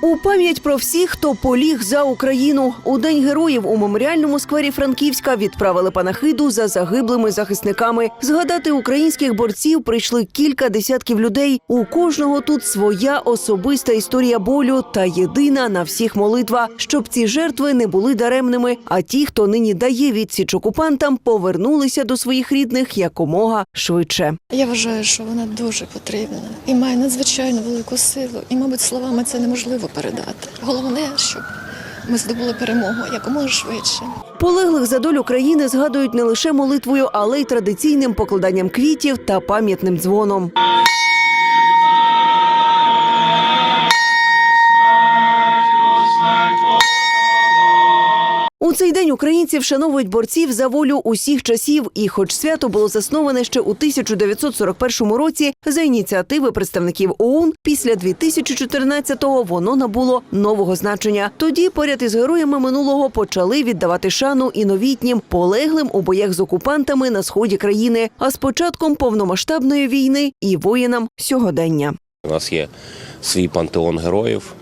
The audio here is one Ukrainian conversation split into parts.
У пам'ять про всіх, хто поліг за Україну у день героїв у меморіальному сквері Франківська відправили панахиду за загиблими захисниками. Згадати українських борців прийшли кілька десятків людей. У кожного тут своя особиста історія болю та єдина на всіх молитва, щоб ці жертви не були даремними. А ті, хто нині дає відсіч окупантам, повернулися до своїх рідних якомога швидше. Я вважаю, що вона дуже потрібна і має надзвичайно велику силу. І, мабуть, словами це неможливо передати. Головне, щоб ми здобули перемогу якомога швидше. Полеглих за долю країни згадують не лише молитвою, але й традиційним покладанням квітів та пам'ятним дзвоном. Цей день українці вшановують борців за волю усіх часів. І, хоч свято було засноване ще у 1941 році за ініціативи представників ОУН, після 2014-го воно набуло нового значення. Тоді поряд із героями минулого почали віддавати шану і новітнім полеглим у боях з окупантами на сході країни. А з початком повномасштабної війни і воїнам сьогодення. У нас є свій пантеон героїв.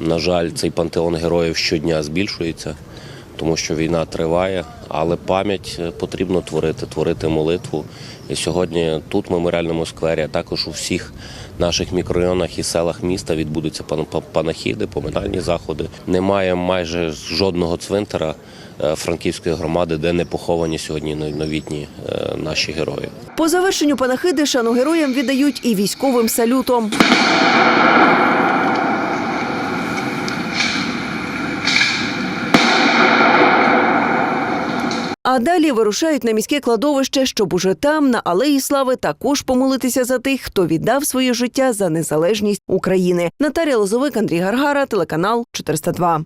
На жаль, цей пантеон героїв щодня збільшується, тому що війна триває, але пам'ять е, потрібно творити, творити молитву. І сьогодні тут, в меморіальному сквері, а також у всіх наших мікрорайонах і селах міста відбудуться пан- панахіди, поминальні заходи. Немає майже жодного цвинтара е, франківської громади, де не поховані сьогодні новітні е, наші герої. По завершенню панахиди шану героям віддають і військовим салютом. А далі вирушають на міське кладовище, щоб уже там, на алеї слави, також помолитися за тих, хто віддав своє життя за незалежність України. Наталія Лозовик, Андрій Гаргара, телеканал 402.